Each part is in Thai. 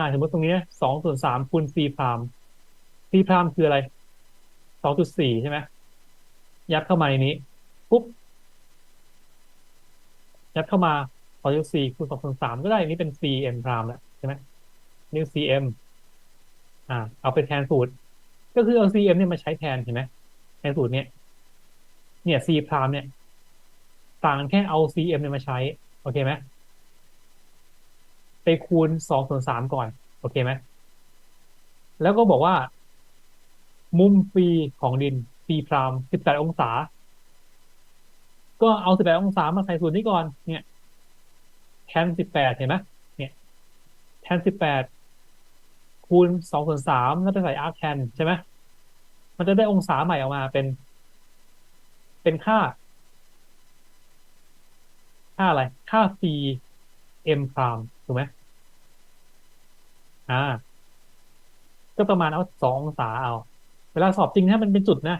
อ่าสมมติตรงนี้สองส่วนสามคูณ c พราม c พรามคืออะไรสองจุดสี่ใช่ไหมยัดเข้ามาในนี้ปุ๊บยัดเข้ามาสองจุดสี่คูณสองส่วนสามก็ได้อันนี้เป็น cm พรามแหละใช่ไหมนี่ cm อ่า เอาไปแทนสูตร ก็คือเอา cm เอ็มเนี่ยมาใช้แทนเห็นไหมแทนสูตรเนี่ยเนี่ย c พรามเนี่ย ต่างแค่เอา cm เนี่ยมาใช้ โอเคไหม ไปคูณสองส่วนสามก่อน โอเคไหม แล้วก็บอกว่า มุมฟรีของดิน c พรามสิบแปดองศา ก็เอาสิบแปดองศามาใส่สูตรนี้ก่อน เนี่ยแทนสิบแปดเห็นไหมเนี่ยแทนสิบแปดคูณสองส่วนสามแล้วไปใส่อาร์คแทนใช่ไหมมันจะได้องศาใหม่ออกมาเป็น เป็นค่า ค่าอะไร ค่า c m พรามถูกไหมอ่า ก็ประมาณเอาสององศาเอา เวลาสอบจริงถ้ามันเป็นจุดนะ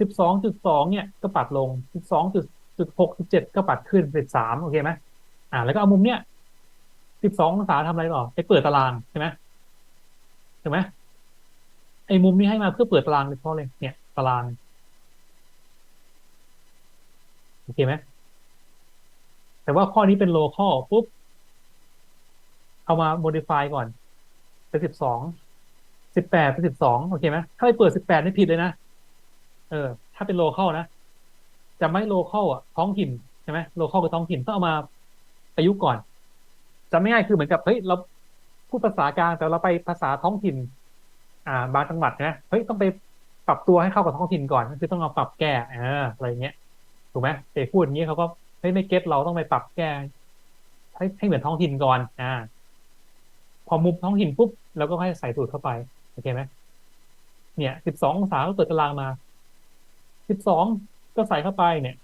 สิบสองจุดสองเนี่ยก็ปัดลงสิบสองจุดจุดหกจุดเจ็ดก็ปัดขึ้นเป็นสามโอเคไหมอ่า แล้วก็เอามุมเนี้ยสิบสององศาทำอะไรต่อไปเปิดตารางใช่ไหมถูกไหมไอ้มุมนี้ให้มาเพื่อเปิดตารางเลยเพราะเลยเนี่ยตารางโอเคไหมแต่ว่าข้อนี้เป็น local ปุ๊บ เอามา modify ก่อน เป็นสิบสอง สิบแปดเป็นสิบสองโอเคไหมถ้าไปเปิดสิบแปดนี่ผิดเลยนะ เออ ถ้าเป็น local นะ จะไม่ local อะ ท้องถิ่นใช่ไหม local คือท้องถิ่นต้องเอามาประยุกต์ก่อนจะไม่ง่ายคือเหมือนกับเฮ้ยเราพูดภาษากลางแต่เราไปภาษาท้องถิ่น อ่า บางจังหวัดนะเฮ้ยต้องไปปรับตัวให้เข้ากับท้องถิ่นก่อนคือต้องเอาปรับแก้เอออะไรเงี้ยถูกไหมเตพูดอย่างนี้เขาก็เฮ้ยไม่เก็ตเราต้องไปปรับแก้ให้ให้เหมือนท้องถิ่นก่อน อ่า พอมุมท้องถิ่นปุ๊บเราก็ให้ใส่สูตรเข้าไปโอเคไหมเนี่ยสิบสององศาก็เปิดตารางมาสิบสองก็ใส่เข้าไปเนี่ย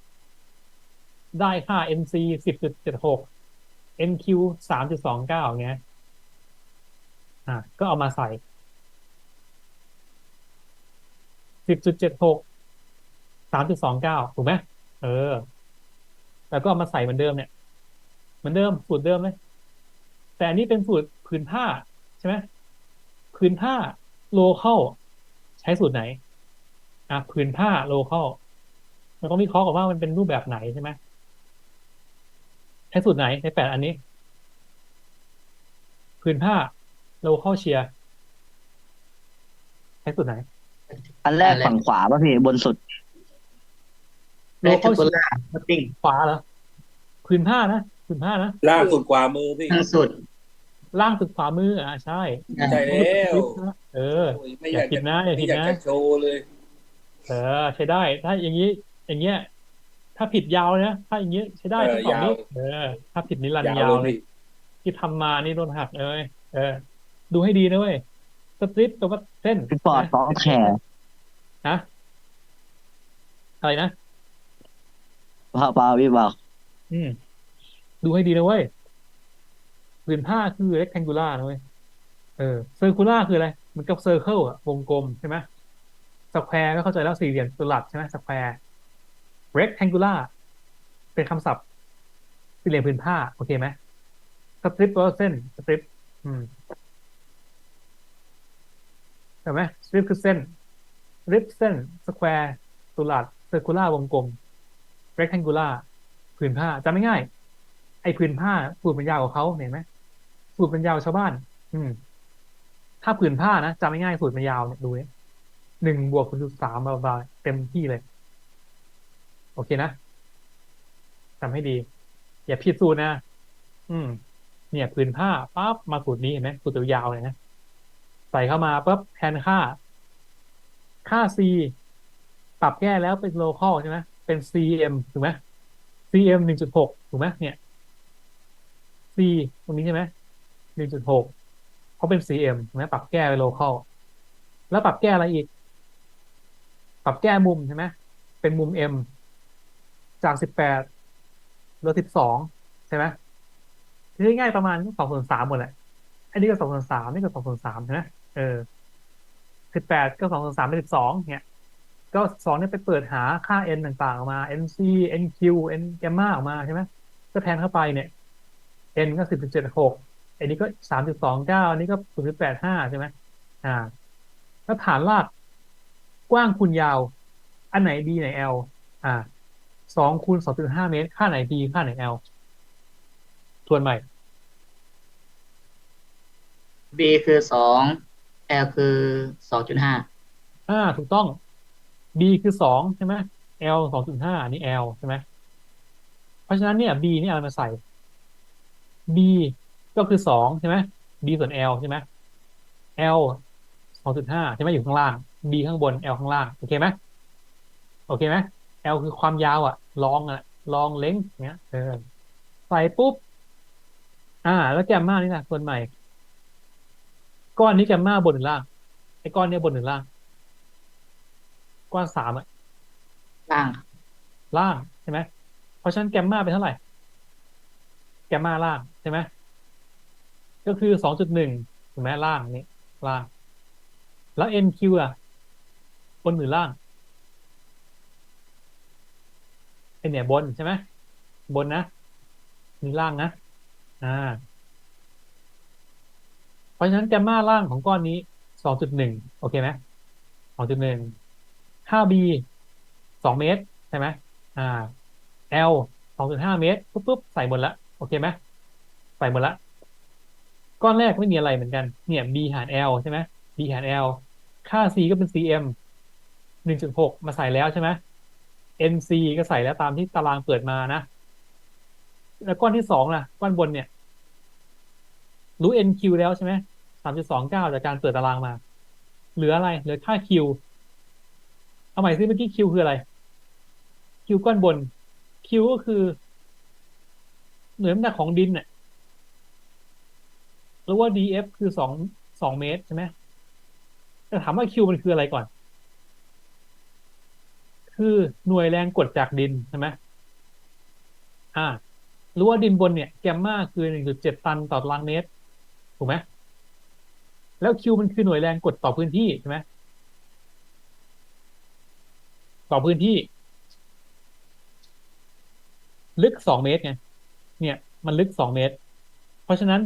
ได้ค่า NC สิบจุดเจ็ดหก NQ สามจุดสองเก้าเงี้ยอ่าก็เอามาใส่สิบจุดเจ็ดหกสามจุดสองเก้าถูกไหมเออ แล้วก็เอามาใส่เหมือนเดิมเนี่ย เหมือนเดิมสูตรเดิมเลย แต่อันนี้เป็นสูตรผืนผ้าใช่ไหมผืนผ้าโลเคอลใช้สูตรไหนอะผืนผ้าโลเคอลมันต้องวิเคราะห์ก่อนว่ามันเป็นรูปแบบไหนใช่ไหมใช้สูตรไหนในแปดอันนี้ ผืนผ้าโลเคอลเชียใช้สูตรไหน อันแรกฝั่งขวาป่ะพี่บนสุดโลเคอลเชียขวาเหรอผืนผ้านะ ผืนผ้านะล่างสุดขวามือพี่ล่างสุด ล่างสุดขวามืออ่าใช่ใช่แล้วเออโอ้ยไม่ออยาย่ากผิจะดนะอย่าไม่ผิดอยากนะจะโชว์เลย เออ ใช้ได้ ถ้าอย่างนี้ อย่างเงี้ย ถ้าผิดยาวนะถ้าอย่างนี้ใช้ได้เออทั้งสองนี้ยาวเออ ถ้าผิดนิรันดร์ยาวยาวเลเลยยที่ทำมานี่โดนหักเลยเออ ดูให้ดีนะเว้ยสตริปตัวว่าเส้นพี่ปอดนะฟ้องแขกนะอะไรนะเปล่าเปล่าพี่เปล่าอืม ดูให้ดีนะเว้ยผืนผ้าคือ rectangular นะเว้ยเออ circular คืออะไรมือนกับ circle อะวงกลมใช่ไหม square ก็เข้าใจแล้วสี่เหลี่ยมตัวหลักใช่ไหม square rectangular เป็นคำศัพท์สี่เหลี่ยมผืนผ้า โอเคไหม strip แปเส้น strip อืมเห็นไหม strip คือเส้น strip เส้น square ตัวหลัก circular วงกลม rectangular ผืนผ้าจำไม่ง่าย ไอ้ผืนผ้าสูตรมันยาวกว่าเขาเห็นไหมสูตรมันยาวชาวบ้าน อืม ถ้าผืนผ้านะจำง่ายสูตรมันยาวเนี่ยดูเนี่ยหนึ่งบวกคูณจุดสามบาเต็มที่เลย โอเคนะจำให้ดี อย่าผิดสูตรนะ อืม เนี่ยผืนผ้าปั๊บมาสูตรนี้เห็นไหมสูตรยาวเลยนะ ใส่เข้ามาปั๊บแทนค่า ค่า c ปรับแก้แล้วเป็น local ใช่ไหมเป็น cm ถูกไหม cm หนึ่งจุดหกถูกไหมเนี่ย c ตรงนี้ใช่ไหมหนึ่งจุดหกเพราะเป็น cm ถูกไหมปรับแก้ไป local แล้วปรับแก้อะไรอีก ปรับแก้มุมใช่ไหมเป็นมุม m จากสิบแปดเหลือสิบสองใช่ไหมคือง่ายประมาณสองส่วนสามหมดแหละ อันนี้ก็สองส่วนสามนี่ก็สองส่วนสามใช่ไหมเออสิบแปดก็สองส่วนสามเป็นสิบสองเนี่ยก็สองเนี่ยไปเปิดหาค่า n ต่างๆออกมา nc nq n แกมมาออกมาใช่ไหมก็แทนเข้าไปเนี่ย n ก็สิบจุดเจ็ดหกอันนี้ก็สามจุดสองเก้าอันนี้ก็ศูนย์จุดแปดห้าใช่ไหมอ่า แล้วฐานรากกว้างคูณยาว อันไหน b ไหน l อ่าสองคูณสองจุดห้าเมตร ค่าไหน b ค่าไหน l ทวนใหม่ B คือสอง L คือสองจุดห้าอ่า ถูกต้อง b คือสองใช่ไหม l สองจุดห้าอันนี้ l ใช่ไหมเพราะฉะนั้นเนี่ย b นี่เอามาใส่ b ก็คือสองใช่ไหม b ส่วน l ใช่ไหม l สองจุดห้าใช่ไหมอยู่ข้างล่าง b ข้างบน l ข้างล่างโอเคไหมโอเคไหม l คือความยาวอะลองอะลองเล้งเงี้ยเออใส่ปุ๊บ อ่า แล้วแกมมานี่นะส่วนใหม่ก้อนนี้แกมมาบนหรือล่างไอ้ก้อนเนี้ยบนหรือล่าง ก้อนสามอะล่างล่างใช่ไหมเพราะฉะนั้นแกมมาเป็นเท่าไหร่ แกมมาล่าง ใช่ไหมก็คือสองจุดหนึ่งถูกไหมล่างนี่ล่าง แล้ว NQ อะบนหรือล่างไอเนี่ยบนใช่ไหมบนนะนี่ล่างนะอ่า เพราะฉะนั้นแกมมาล่างของก้อนนี้สองจุดหนึ่งโอเคไหมสองจุดหนึ่งห้า B สองเมตรใช่ไหมอ่า L สองจุดห้าเมตรปุ๊บปุ๊บใส่หมดละโอเคไหม ใส่หมดละ ก้อนแรกไม่มีอะไรเหมือนกัน เนี่ย B หาร L ใช่ไหม B หาร L ค่า C ก็เป็น cm หนึ่งจุดหกมาใส่แล้วใช่ไหม NC ก็ใส่แล้วตามที่ตารางเปิดมานะ แล้วก้อนที่สองล่ะ ก้อนบนเนี่ย รู้ NQ แล้วใช่ไหมสามจุดสองเก้าจากการเปิดตารางมา เหลืออะไร เหลือค่า Q เอาใหม่ซิเมื่อกี้ Q คืออะไร Q ก้อนบน Q ก็คือเหนือน้ำหนักของดินเนี่ย รู้ว่า DF คือสองสองเมตรใช่ไหมแต่ถามว่า Q มันคืออะไรก่อน คือหน่วยแรงกดจากดินใช่ไหมอ่ารู้ว่าดินบนเนี่ยแกมมาคือหนึ่งจุดเจ็ดตันต่อตารางเมตร ถูกไหมแล้ว Q มันคือหน่วยแรงกดต่อพื้นที่ใช่ไหมต่อพื้นที่ ลึกสองเมตรไงเนี่ย มันลึกสองเมตร เพราะฉะนั้น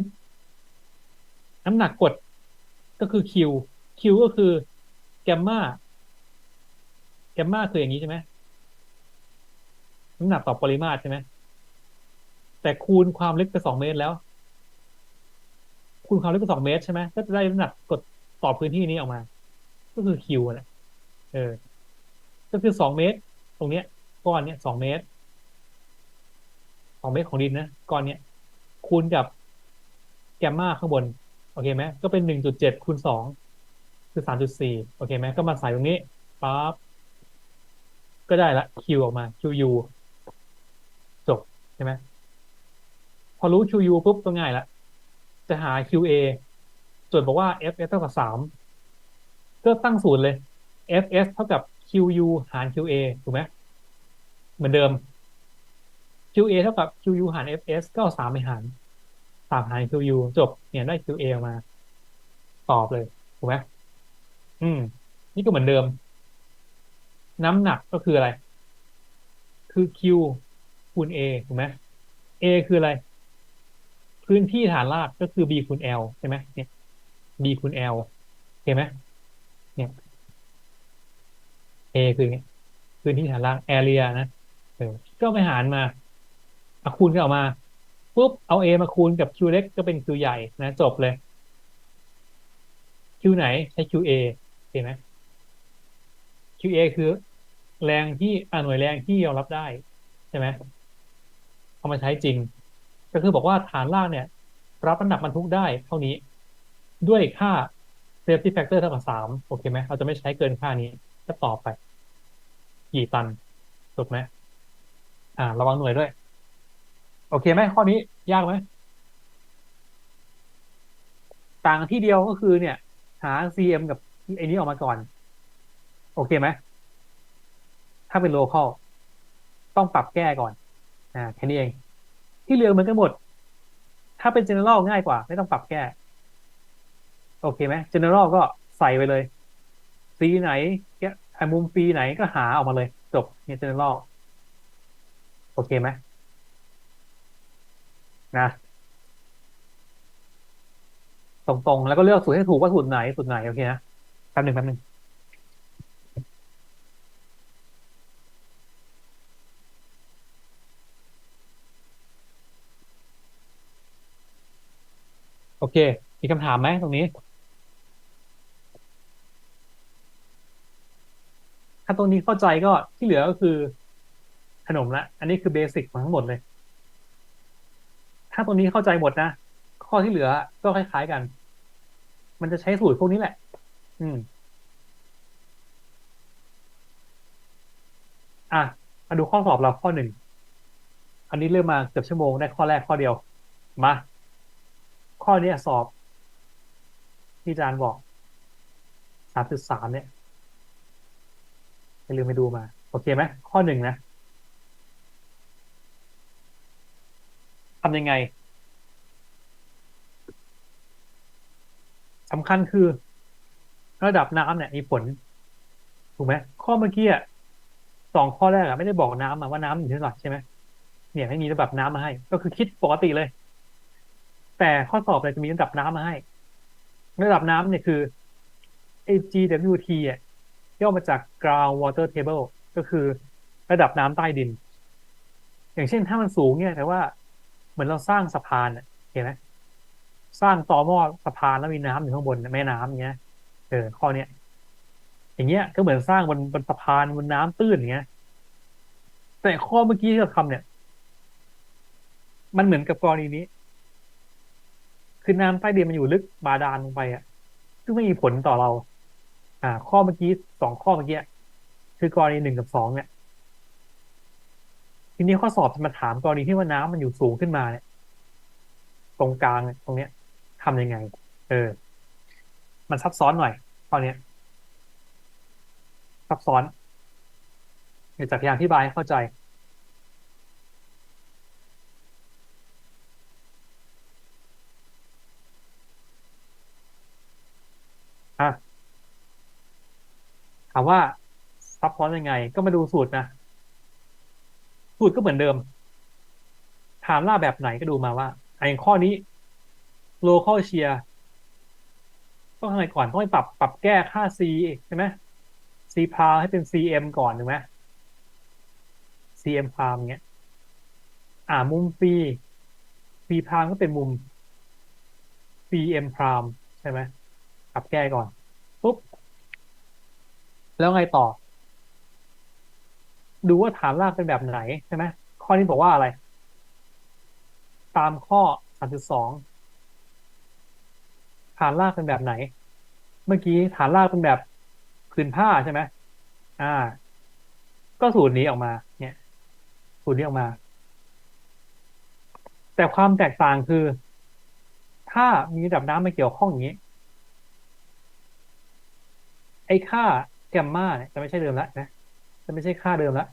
น้ำหนักกดก็คือ Q Q ก็คือแกมมาแกมมาคืออย่างนี้ใช่ไหมน้ำหนักต่อปริมาตรใช่ไหมแต่คูณความลึกไปสองเมตรแล้ว คูณความลึกไปสองเมตรใช่ไหมก็จะได้น้ำหนักกดต่อพื้นที่นี้ออกมา ก็คือ Q แหละเออ ก็คือสองเมตร ตรงเนี้ยก้อนเนี้ยสองเมตรสองเมตรของดินนะก้อนเนี้ยคูณกับแกมมาข้างบน อเคไหมก็เป็นหนึ่งจุดเจ็ดคูณสองคือสามจุดสี่โอเคไหมก็มาใส่ตรงนี้ปั๊บก็ได้ละ Q ออกมา QU จบใช่ไหมพอรู้ QU ปุ๊บก็ง่ายละ จะหา QA โจทย์บอกว่า FS เท่ากับสามก็ตั้งสูตรเลย FS เท่ากับ QU หาร QA ถูกไหมเหมือนเดิม QA เท่ากับ QU หาร FS ก็เอาสามไปหาร สามหาร QU จบเนี่ยได้ QA ออกมา ตอบเลยถูกไหมอืม นี่ก็เหมือนเดิม น้ำหนักก็คืออะไร คือ Q คูณ A ถูกไหม A คืออะไร พื้นที่ฐานรากก็คือ B คูณ L ใช่ไหมเนี่ย B คูณ L เห็นไหมเนี่ย A คือเงี้ยพื้นที่ฐานราก area นะเออก็ไปหารมาเอาคูณกันออกมา ปุ๊บเอา A มาคูณกับ Q เล็กก็เป็น Q ใหญ่นะจบเลย Q ไหนใช้ QA เห็นไหม QA คือแรงที่อ่าหน่วยแรงที่ยอมรับได้ใช่ไหมเอามาใช้จริง ก็คือบอกว่าฐานล่างเนี่ย รับน้ำหนักบรรทุกได้เท่านี้ ด้วยค่า safety factor เท่ากับสามโอเคไหมเราจะไม่ใช้เกินค่านี้ก็ตอบไป กี่ตันถูกไหมอ่า ระวังหน่วยด้วย โอเคไหมข้อนี้ยากไหมต่างที่เดียวก็คือเนี่ย หา CM กับไอ้นี้ออกมาก่อน โอเคไหมถ้าเป็น local ต้องปรับแก้ก่อนอ่าแค่นี้เอง ที่เหลือเหมือนกันหมด ถ้าเป็น general ง่ายกว่า ไม่ต้องปรับแก้ โอเคไหม general ก็ใส่ไปเลยสีไหนแกมุมฟีไหนก็หาออกมาเลย จบเนี่ย general โอเคไหม นะ ตรงๆ แล้วก็เลือกสูตรให้ถูกว่าสูตรไหนสูตรไหนโอเคนะแป๊บหนึ่งแป๊บหนึ่งโอเค มีคำถามไหมตรงนี้ ถ้าตรงนี้เข้าใจก็ที่เหลือก็คือขนมละ อันนี้คือเบสิกของทั้งหมดเลย ถ้าตรงนี้เข้าใจหมดนะข้อที่เหลือก็คล้ายๆกัน มันจะใช้สูตรพวกนี้แหละ อืม อะมาดูข้อสอบเราข้อหนึ่ง อันนี้เริ่มมาเกือบชั่วโมงได้ข้อแรกข้อเดียว มา ข้อนี้สอบ ที่อาจารย์บอกสามจุดสามเนี่ยอย่าลืมไปดูมา โอเคไหมข้อหนึ่งนะำยังไงสำคัญคือ ระดับน้ำเนี่ยมีผล ถูกไหมข้อเมื่อกี้อะสองข้อแรกอะไม่ได้บอกน้ำมาว่าน้ำอยู่ที่ไหร่ใช่ไหมเนี่ยไม่มีระดับน้ำมาให้ ก็คือคิดปกติเลย แต่ข้อสอบเนี่ยจะมีระดับน้ำมาให้ ระดับน้ำเนี่ยคือ GWT อะย่อมาจาก ground water table ก็คือระดับน้ำใต้ดิน อย่างเช่นถ้ามันสูงเนี่ย แต่ว่า เหมือนเราสร้างสะพานเห็นไหมสร้างต่อหม้อสะพานแล้วมีน้ำอยู่ข้างบนแม่น้ำอย่างเงี้ยเออข้อเนี้ยอย่างเงี้ยก็เหมือนสร้างบนบนสะพานบนน้ำตื้นอย่างเงี้ย แต่ข้อเมื่อกี้ที่เราทำเนี่ย มันเหมือนกับกรณีนี้ คือน้ำใต้ดินมันอยู่ลึกบาดาลลงไปอะซึ่งไม่มีผลต่อเรา อ่า ข้อเมื่อกี้สองข้อเมื่อกี้คือกรณีหนึ่งกับสองเนี่ย ทีนี้ข้อสอบจะมาถามกรณีที่ว่าน้ำมันอยู่สูงขึ้นมาเนี่ย ตรงกลางตรงเนี้ยทำยังไง เออ มันซับซ้อนหน่อยข้อเนี้ย ซับซ้อนเดี๋ยวจะพยายามอธิบายให้เข้าใจอะถามว่าซับซ้อนยังไง ก็มาดูสูตรนะ สูตรก็เหมือนเดิม ถามล่าแบบไหนก็ดูมาว่าไอ้ข้อนี้ local share ต้องทำไงก่อนต้องไปปรับปรับแก้ค่า c ใช่ไหม c พาวให้เป็น cm ก่อนถูกไหม cm พาวเงี้ย อ่ามุม p p พาวก็เป็นมุม cm พาวใช่ไหมปรับแก้ก่อนปุ๊บแล้วไงต่อ ดูว่าฐานรากเป็นแบบไหนใช่ไหมข้อนี้บอกว่าอะไร ตามข้อ3.2ฐานรากเป็นแบบไหน เมื่อกี้ฐานรากเป็นแบบผืนผ้าใช่ไหมอ่า ก็สูตรนี้ออกมา เนี่ย สูตรนี้ออกมา แต่ความแตกต่างคือ ถ้ามีระดับน้ำมาเกี่ยวข้องอย่างนี้ ไอ้ค่าแกมมาเนี่ยจะไม่ใช่เดิมแล้วนะ จะไม่ใช่ค่าเดิมแล้ว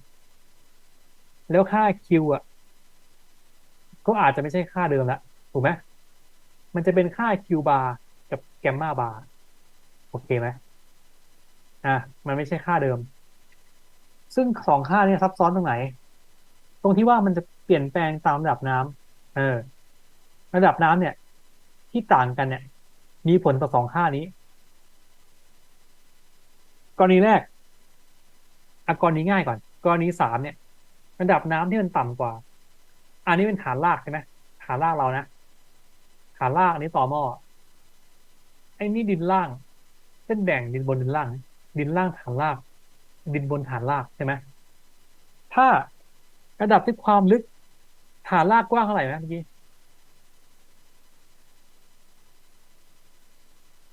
แล้วค่า Q อะ ก็อาจจะไม่ใช่ค่าเดิมแล้วถูกไหมมันจะเป็นค่า Q bar กับแกมมาบาร์โอเคไหมอะมันไม่ใช่ค่าเดิม ซึ่งสองค่าเนี่ยซับซ้อนตรงไหน ตรงที่ว่ามันจะเปลี่ยนแปลงตามระดับน้ำเออ ระดับน้ำเนี่ย ที่ต่างกันเนี่ย มีผลต่อสองค่านี้ กรณีแรก อะกรณีง่ายก่อน กรณีสามเนี่ยระดับน้ำที่มันต่ำกว่า อันนี้เป็นฐานรากใช่ไหมฐานรากเรานะฐานรากอันนี้ต่อหม้อไอ้นี่ดินล่างเส้นแบ่งดินบนดินล่าง ดินล่างฐานราก ดินบนฐานรากใช่ไหมถ้าระดับที่ความลึกฐานรากกว้างเท่าไหร่นะเมื่อกี้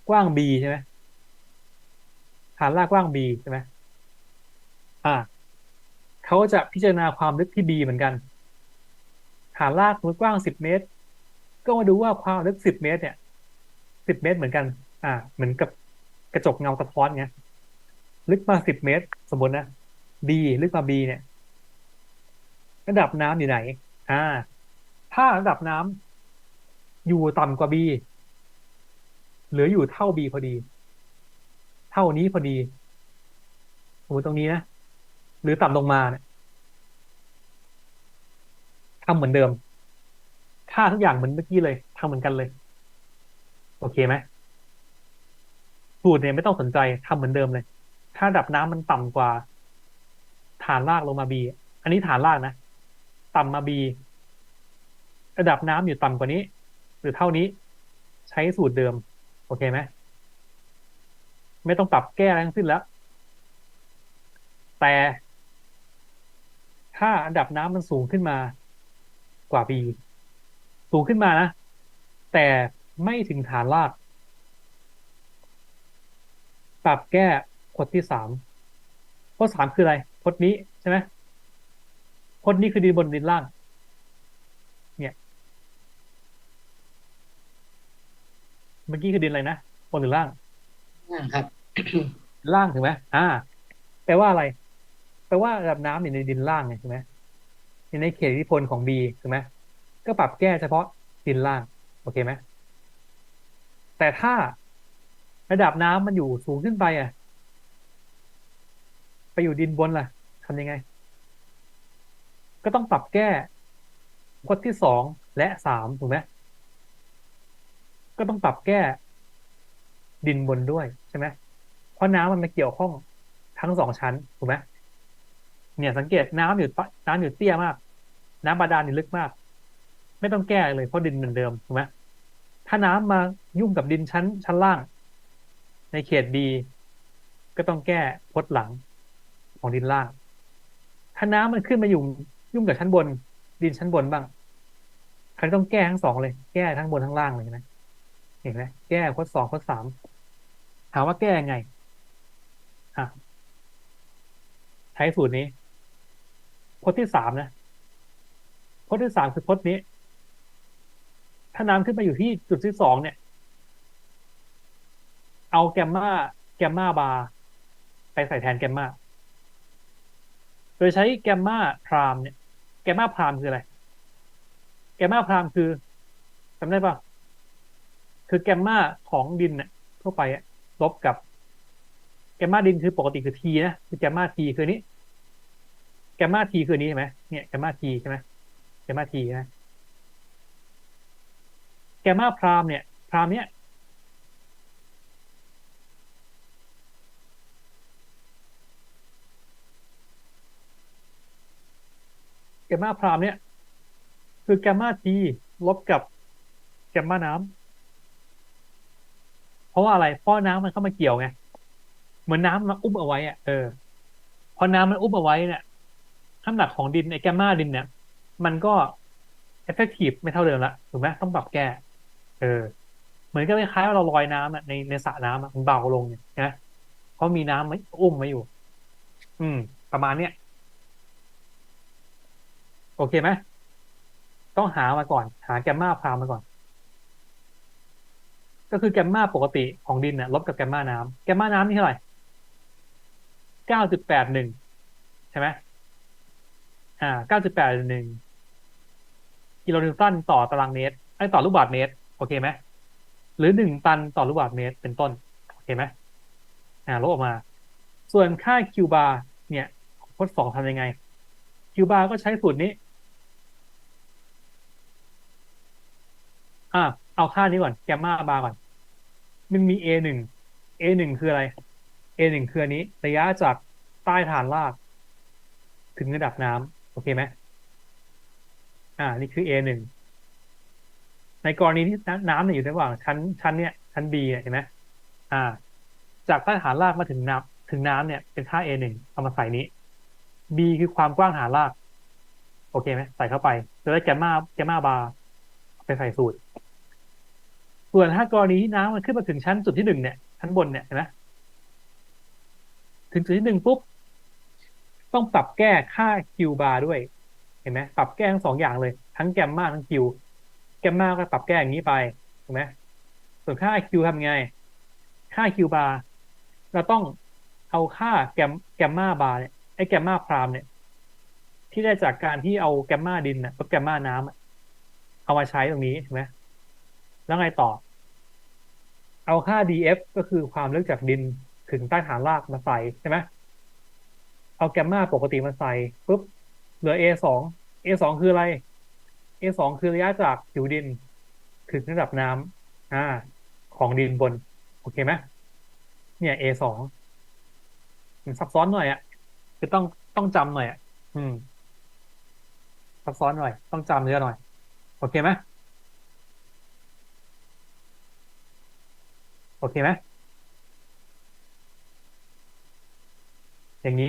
กว้าง B ใช่ไหมฐานรากกว้าง B ใช่ไหม อ่าเขาจะพิจารณาความลึกที่ B เหมือนกัน ฐานรากมันกว้าง10เมตร ก็มาดูว่าความลึก10เมตร เนี่ย10เมตรเหมือนกัน อ่า เหมือนกับกระจกเงาสะท้อนไงลึกมา10เมตร สมมตินะ B ลึกมา B เนี่ย ระดับน้ำอยู่ไหน อ่า ถ้าระดับน้ำอยู่ต่ำกว่า B หรืออยู่เท่า B พอดี เท่านี้พอดีสมมติตรงนี้นะ หรือต่ำลงมาเนี่ยทำเหมือนเดิม ค่าทุกอย่างเหมือนเมื่อกี้เลยทำเหมือนกันเลย โอเคไหมสูตรเนี่ยไม่ต้องสนใจทำเหมือนเดิมเลย ถ้าระดับน้ำมันต่ำกว่า ฐานรากลงมา B อันนี้ฐานรากนะต่ำมา B ระดับน้ำอยู่ต่ำกว่านี้ หรือเท่านี้ ใช้สูตรเดิม โอเคไหมไม่ต้องปรับแก้อะไรทั้งสิ้นแล้ว แต่ ถ้าระดับน้ำมันสูงขึ้นมากว่า B สูงขึ้นมานะ แต่ไม่ถึงฐานราก ปรับแก้กฎที่สามกฎสามคืออะไรกฎนี้ใช่ไหมกฎนี้คือดินบนดินล่าง เนี่ยเมื่อกี้คือดินอะไรนะบนหรือล่างล่างครับ ล่างถูกไหมอ่าแปลว่าอะไร แปลว่าระดับน้ำอยู่ในดินล่างไงใช่ไหมอยู่ในเขตอิทธิพลของ B ถูกไหมก็ปรับแก้เฉพาะดินล่าง โอเคไหมแต่ถ้าระดับน้ำมันอยู่สูงขึ้นไปอะ ไปอยู่ดินบนล่ะทำยังไง ก็ต้องปรับแก้กฎที่สองและสามถูกไหมก็ต้องปรับแก้ ดินบนด้วยใช่ไหมเพราะน้ำมันมาเกี่ยวข้องทั้งสองชั้นถูกไหม เนี่ยสังเกตน้ำอยู่น้ำอยู่เตี้ยมาก น้ำบาดาลนี่ลึกมาก ไม่ต้องแก้เลยเพราะดินเหมือนเดิมถูกไหมถ้าน้ำมายุ่งกับดินชั้นชั้นล่าง ในเขต B ก็ต้องแก้พดหลังของดินล่าง ถ้าน้ำมันขึ้นมาอยู่ยุ่งกับชั้นบน ดินชั้นบนบ้างใครต้องแก้ทั้งสองเลย แก้ทั้งบนทั้งล่างเลยนะเห็นไหมแก้พดสองพดสามถามว่าแก้ยังไงอะใช้สูตรนี้ พจน์ที่สามนะพจน์ที่สามคือพจน์นี้ ถ้าน้ำขึ้นมาอยู่ที่จุดที่สองเนี่ย เอาแกมมาแกมมาบาร์ไปใส่แทนแกมมาโดยใช้แกมมาพรามเนี่ย แกมมาพรามคืออะไร แกมมาพรามคือจำได้ปะคือแกมมาของดินเนี่ยทั่วไปอะลบกับแกมมาดินคือปกติคือทีนะคือแกมมาทีคือนี้ มมาทีคือนี้ใช่ไหมเนี่ยแกมมาทีใช่ไหมแกมมาทีนะแกมมาพรามเนี่ย พรามเนี่ยแกมมาพรามเนี่ย คือแกมมาทีลบกับแกมมาน้ำเพราะว่าอะไรเพราะน้ำมันเข้ามาเกี่ยวไงเหมือนน้ำมันอุ้มเอาไว้อะเออพอน้ำมันอุ้มเอาไว้เนี่ย น้ำหนักของดินไอ้แกมมาดินเนี่ย มันก็เอฟเฟกตีฟไม่เท่าเดิมละถูกไหมต้องปรับแก้ เออ เหมือนกับคล้ายๆว่าเราลอยน้ำอะในในสระน้ำอะมันเบาลงเนี่ยนะเพราะมีน้ำมันอุ้มมาอยู่ อืม ประมาณเนี้ยโอเคไหมต้องหามาก่อน หาแกมมาพามาก่อน ก็คือแกมมาปกติของดินเนี่ยลบกับแกมมาน้ำแกมมาน้ำนี่เท่าไหร่เก้าจุดแปดหนึ่งใช่ไหม อ่าเก้าจุดแปดหนึ่งกิโลนิวตันต่อตารางเมตรไอ้ต่อลูกบาศก์เมตร โอเคไหมหรือหนึ่งตันต่อลูกบาศก์เมตรเป็นต้น โอเคไหมอ่าลบออกมา ส่วนค่าคิวบาร์เนี่ยพจน์สองทำยังไงคิวบาร์ก็ใช้สูตรนี้อ่าเอาค่านี้ก่อนแกมมาบาร์ก่อน มันมี A หนึ่ง A หนึ่งคืออะไร A หนึ่งคืออันนี้ ระยะจากใต้ฐานราก ถึงระดับน้ำ โอเคไหมอ่า นี่คือ A หนึ่ง ในกรณีที่น้ำเนี่ยอยู่ระหว่างชั้นชั้นเนี่ยชั้น B เนี่ยเห็นไหมอ่า จากใต้ฐานรากมาถึงน้ำถึงน้ำเนี่ยเป็นค่า A หนึ่งเอามาใส่นี้ B คือความกว้างฐานราก โอเคไหมใส่เข้าไปจะได้แกมมาแกมมาบาร์ไปใส่สูตร ส่วนถ้ากรณีที่น้ำมันขึ้นมาถึงชั้นจุดที่หนึ่งเนี่ยชั้นบนเนี่ยเห็นไหมถึงจุดที่หนึ่งปุ๊บ ต้องปรับแก้ค่าคิวบาร์ด้วย เห็นไหมปรับแก้ทั้งสองอย่างเลย ทั้งแกมมาทั้งคิวแกมมาก็ปรับแก้อย่างนี้ไปถูกไหมส่วนค่าคิวทำไง ค่าคิวบาร์เราต้องเอาค่าแกมแกมมาบาร์เนี่ยไอ้แกมมาพรามเนี่ย ที่ได้จากการที่เอาแกมมาดินนะกับแกมมาน้ำอะเอามาใช้ตรงนี้ถูกไหมแล้วไงต่อ เอาค่า df ก็คือความลึกจากดินถึงใต้ฐานรากมาใส่ใช่ไหม เอาแกมมาปกติมาใส่ปุ๊บเหลือ a สอง a สองคืออะไร a สองคือระยะจากผิวดิน ถึงระดับน้ำอ่า ของดินบน โอเคไหมเนี่ย A สองมันซับซ้อนหน่อยอะคือต้องต้องจำหน่อยอะอืมซับซ้อนหน่อย ต้องจำเยอะหน่อย โอเคไหมโอเคไหมอย่างนี้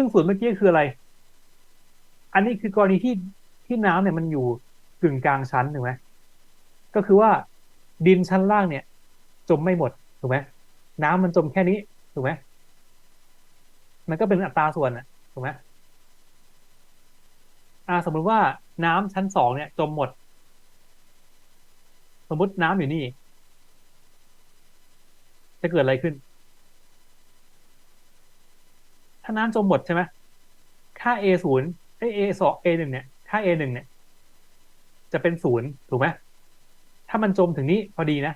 ซึ่งส่วนเมื่อกี้คืออะไร อันนี้คือกรณีที่ที่น้ำเนี่ยมันอยู่กึ่งกลางชั้นถูกไหมก็คือว่าดินชั้นล่างเนี่ย จมไม่หมดถูกไหมน้ำมันจมแค่นี้ถูกไหมมันก็เป็นอัตราส่วนอะถูกไหมอ่า สมมุติว่าน้ำชั้นสองเนี่ย จมหมด สมมติน้ำอยู่นี่ จะเกิดอะไรขึ้น ถ้าน้ำจมหมดใช่ไหมค่า a ศูนย์ไอ a สอง a หนึ่งเนี่ย ค่า a หนึ่งเนี่ย จะเป็นศูนย์ถูกไหมถ้ามันจมถึงนี้พอดีนะ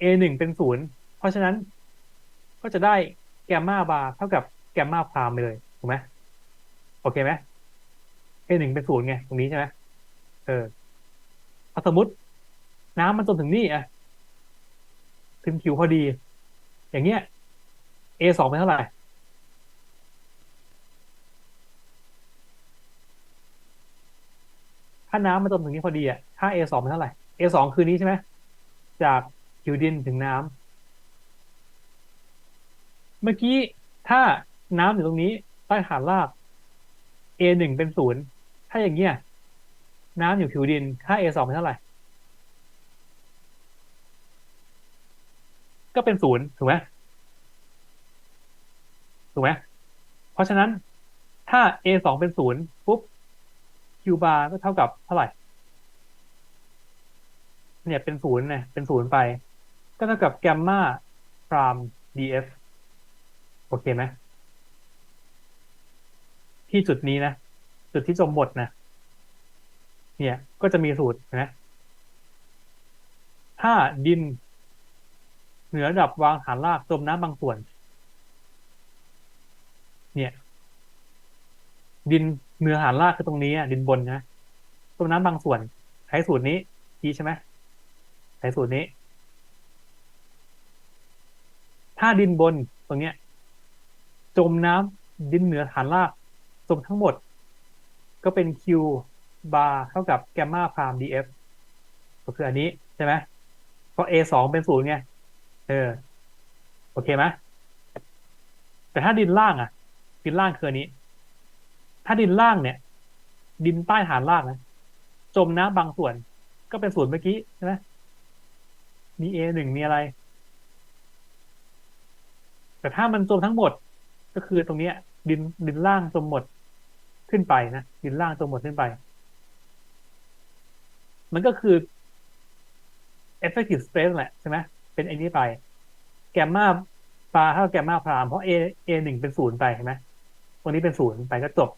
a หนึ่งเป็นศูนย์เพราะฉะนั้นก็จะได้แกมมาบาร์เท่ากับแกมมาพรามไปเลยถูกไหมโอเคไหม a หนึ่งเป็นศูนย์ไงตรงนี้ใช่ไหมเออเอาสมมติ น้ำมันจมถึงนี่อะถึงผิวพอดี อย่างเงี้ย a สองเป็นเท่าไหร่ ถ้าน้ำมันจมถึงนี้พอดีอะค่า a สองเป็นเท่าไหร่ a สองคือนี้ใช่ไหมจากผิวดินถึงน้ำเมื่อกี้ถ้าน้ำอยู่ตรงนี้ใต้ฐานราก a หนึ่งเป็นศูนย์ถ้าอย่างเงี้ยน้ำอยู่ผิวดินค่า a สองเป็นเท่าไหร่ ก็เป็นศูนย์ถูกไหมถูกไหมเพราะฉะนั้นถ้า a สองเป็นศูนย์ปุ๊บ q bar ก็เท่ากับเท่าไหร่ เนี่ยเป็นศูนย์เนี่ยเป็นศูนย์ไป ก็เท่ากับแกมมาพราม df โอเคไหมที่จุดนี้นะ จุดที่จมบทนะ เนี่ย ก็จะมีสูตรนะถ้าดิน เหนือดับวางฐานรากจมน้ำบางส่วน เนี่ย ดินเหนือฐานรากคือตรงนี้อะดินบนนะจมน้ำบางส่วนใช้สูตรนี้ทีใช่ไหมใช้สูตรนี้ ถ้าดินบนตรงเนี้ย จมน้ำดินเหนือฐานรากจมทั้งหมด ก็เป็น Q bar เท่ากับแกมมาพราม df ก็คืออันนี้ใช่ไหมเพราะ A สองเป็นศูนย์ไงเออ โอเคไหมแต่ถ้าดินล่างอะ ดินล่างคืออันนี้ ถ้าดินล่างเนี่ย ดินใต้ฐานรากนะจมน้ำบางส่วน ก็เป็นศูนย์เมื่อกี้ใช่ไหมมี A หนึ่งมีอะไร แต่ถ้ามันจมทั้งหมด ก็คือตรงเนี้ย ดินดินล่างจมหมดขึ้นไปนะดินล่างจมหมดขึ้นไป มันก็คือ effective stress แหละใช่ไหมเป็นไอ้นี้ไป แกมมาปลาเท่าแกมมาพรามเพราะ a a หนึ่งเป็นศูนย์ไปเห็นไหมตรงนี้เป็นศูนย์ไปก็จบ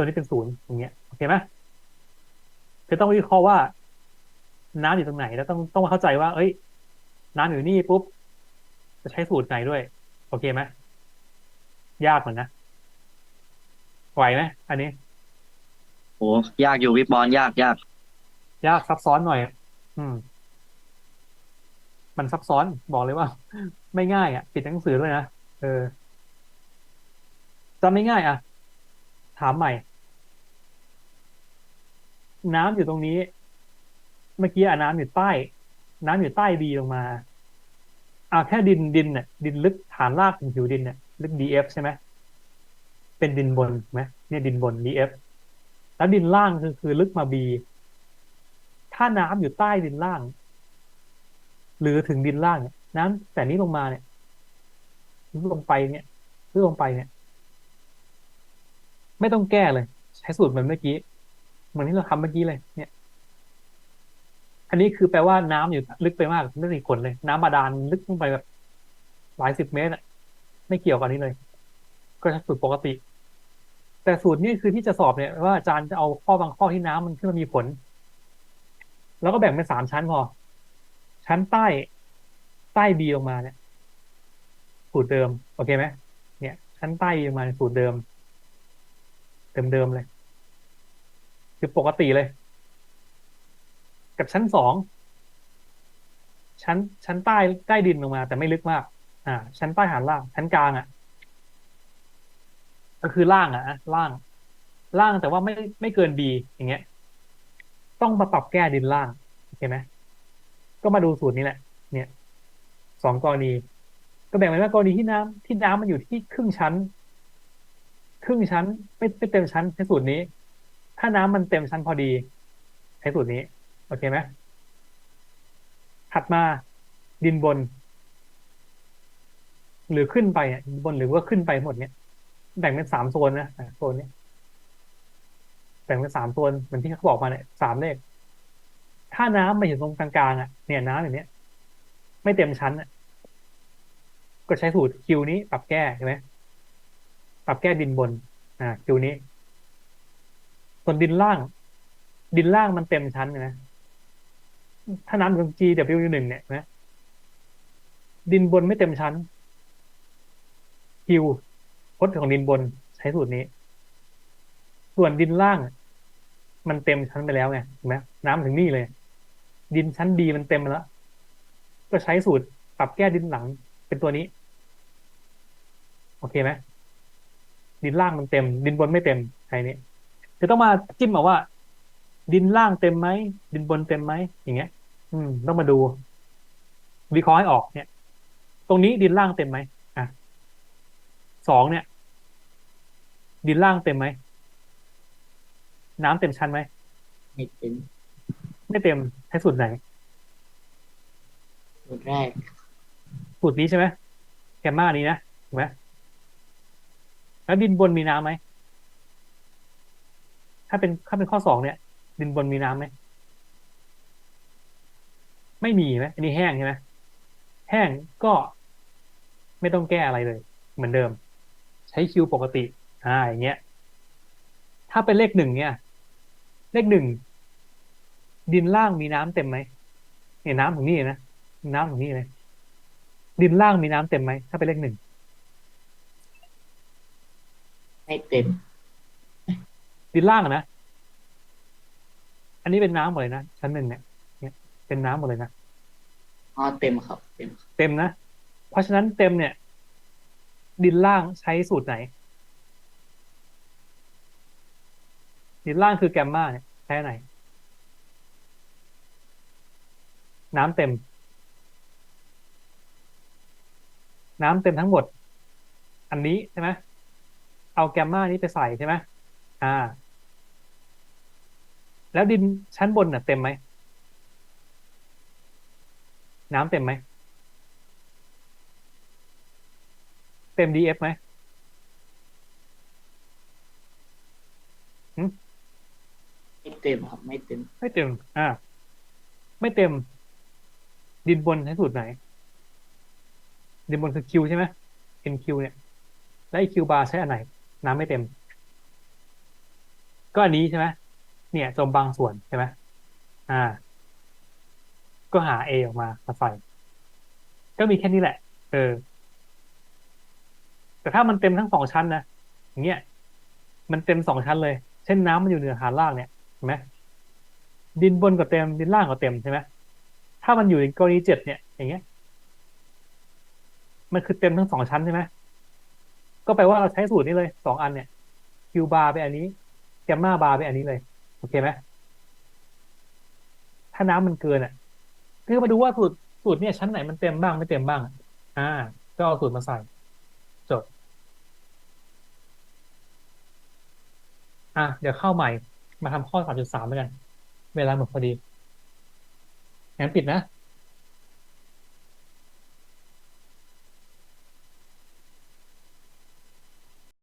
เทอมนี้เป็นศูนย์อย่างเงี้ยโอเคไหมคือต้องวิเคราะห์ว่า น้ำอยู่ตรงไหน แล้วต้องต้องเข้าใจว่า เอ้ย น้ำอยู่นี่ปุ๊บจะใช้สูตรไหนด้วย โอเคไหมยากเหมือนนะไหวไหมอันนี้โอ้ยากอยู่พี่บอลยากยากยากซับซ้อนหน่อย อืม มันซับซ้อนบอกเลยว่า ไม่ง่ายอะ ปิดหนังสือด้วยนะเออจำไม่ง่าย อะ ถามใหม่ น้ำอยู่ตรงนี้ เมื่อกี้อะน้ำอยู่ใต้ น้ำอยู่ใต้ดีลงมาอ่าแค่ดินดินเนี่ยดินลึกฐานรากถึงผิวดินเนี่ยลึก df ใช่ไหมเป็นดินบนไหมเนี่ยดินบน df แล้วดินล่างคือคือลึกมา b ถ้าน้ำอยู่ใต้ดินล่าง หรือถึงดินล่างเนี่ยน้ำแต่นี้ลงมาเนี่ยลึกลงไปเนี่ยลึกลงไปเนี่ย ไม่ต้องแก้เลย ใช้สูตรเหมือนเมื่อกี้ เหมือนที่เราทำเมื่อกี้เลย เนี่ย อันนี้คือแปลว่าน้ำอยู่ลึกไปมากไม่มีผลเลย น้ำบาดาลลึกลงไปแบบหลายสิบเมตรอะไม่เกี่ยวกับอันนี้เลย ก็ใช้สูตรปกติ แต่สูตรนี้คือที่จะสอบเนี่ยว่าอาจารย์จะเอาข้อบางข้อที่น้ำมันขึ้นมามีผล แล้วก็แบ่งเป็นสามชั้นพอ ชั้นใต้ใต้บีลงมาเนี่ย สูตรเดิม โอเคไหมเนี่ย ชั้นใต้บีลงมาสูตรเดิม เดิมเดิมๆเลย คือปกติเลย กับชั้นสองชั้น ชั้นใต้ใต้ดินลงมา แต่ไม่ลึกมาก อ่า ชั้นใต้ฐานล่าง ชั้นกลางอะ ก็คือล่างอะนะล่าง ล่างแต่ว่าไม่ไม่เกินดีอย่างเงี้ย ต้องมาปรับแก้ดินล่างโอเคไหมก็มาดูสูตรนี้แหละ เนี่ยสองกรณีก็แบ่งเป็นว่ากรณีที่น้ำที่น้ำมันอยู่ที่ครึ่งชั้น ครึ่งชั้นไม่ไม่เต็มชั้นใช้สูตรนี้ ถ้าน้ำมันเต็มชั้นพอดีใช้สูตรนี้ โอเคไหมถัดมาดินบน หรือขึ้นไปอะดินบนหรือว่าขึ้นไปหมดเนี่ยแบ่งเป็นสามโซนนะโซนเนี้ยแบ่งเป็นสามโซนเหมือนที่เขาบอกมาเนี่ยสามเลข ถ้าน้ำมาอยู่ตรงกลางๆอะเนี่ยน้ำอย่างเนี้ย ไม่เต็มชั้นอะก็ใช้สูตรคิวนี้ปรับแก้ใช่ไหมปรับแก้ดินบน อ่าคิวนี้ ส่วนดินล่าง ดินล่างมันเต็มชั้นใช่ไหมถ้าน้ำอยู่ตรง GW หนึ่งเนี่ยนะ ดินบนไม่เต็มชั้นคิวพจน์ของดินบนใช้สูตรนี้ ส่วนดินล่าง มันเต็มชั้นไปแล้วไงถูกไหมน้ำถึงนี่เลย ดินชั้นดีมันเต็มแล้ว ก็ใช้สูตรปรับแก้ดินหลังเป็นตัวนี้ โอเคไหมดินล่างมันเต็ม ดินบนไม่เต็มใช้นี้ คือต้องมาจิ้มเอาว่า ดินล่างเต็มไหมดินบนเต็มไหมอย่างเงี้ย อืม ต้องมาดู วิเคราะห์ให้ออกเนี่ย ตรงนี้ดินล่างเต็มไหมอะสองเนี่ย ดินล่างเต็มไหมน้ำเต็มชั้นไหมไม่เต็ม ไม่เต็มใช้สูตรไหนสูตรแรกสูตรนี้ใช่ไหมแกมมานี้นะถูกไหมแล้วดินบนมีน้ำไหม ถ้าเป็นถ้าเป็นข้อสองเนี่ย ดินบนมีน้ำไหมไม่มีไหมอันนี้แห้งใช่ไหมแห้งก็ไม่ต้องแก้อะไรเลย เหมือนเดิม ใช้คิวปกติอ่าอย่างเงี้ย ถ้าเป็นเลขหนึ่งเนี่ย เลขหนึ่งดินล่างมีน้ำเต็มไหมเนี่ยน้ำถึงนี่นะน้ำถึงนี่เลยดินล่างมีน้ำเต็มไหมถ้าเป็นเลขหนึ่งไม่เต็ม ดินล่างอะนะ อันนี้เป็นน้ำหมดเลยนะชั้นหนึ่งเนี่ยเนี่ย เป็นน้ำหมดเลยนะอ๋อเต็มครับ เต็มครับเต็มนะ เพราะฉะนั้นเต็มเนี่ย ดินล่างใช้สูตรไหน ดินล่างคือแกมมาเนี่ยใช้ไหน น้ำเต็ม น้ำเต็มทั้งหมด อันนี้ใช่ไหมเอาแกมมานี้ไปใส่ใช่ไหมอ่า แล้วดินชั้นบนน่ะ เต็มไหม น้ำเต็มไหม เต็ม DF ไหมไม่เต็มครับ ไม่เต็ม ไม่เต็ม อ่า ไม่เต็ม ดินบนใช้สูตรไหน ดินบนคือ Q ใช่ไหม NQ เนี่ย แล้วไอ้ Q bar ใช้อันไหน น้ำไม่เต็ม ก็อันนี้ใช่ไหม เนี่ยจมบางส่วนใช่ไหมอ่า ก็หา A ออกมามาใส่ ก็มีแค่นี้แหละ เออ แต่ถ้ามันเต็มทั้งสองชั้นนะอย่างเงี้ยมันเต็มสองชั้นเลย เช่นน้ำมันอยู่เหนือฐานล่างเนี่ยเห็นไหมดินบนก็เต็มดินล่างก็เต็มใช่ไหมถ้ามันอยู่ในกรณีเจ็ดเนี่ย อย่างเงี้ย มันคือเต็มทั้งสองชั้นใช่ไหมก็แปลว่าเราใช้สูตรนี้เลยสองอันเนี่ยคิวบาร์ไปอันนี้แกมมาบาร์ไปอันนี้เลย โอเคไหมถ้าน้ำมันเกินอะคือมาดูว่าสูตรสูตรเนี่ยชั้นไหนมันเต็มบ้างไม่เต็มบ้างอะอ่า ก็เอาสูตรมาใส่จบอะเดี๋ยวเข้าใหม่มาทำข้อสามจุดสามแล้วกัน เวลาหมดพอดีงั้นปิดนะ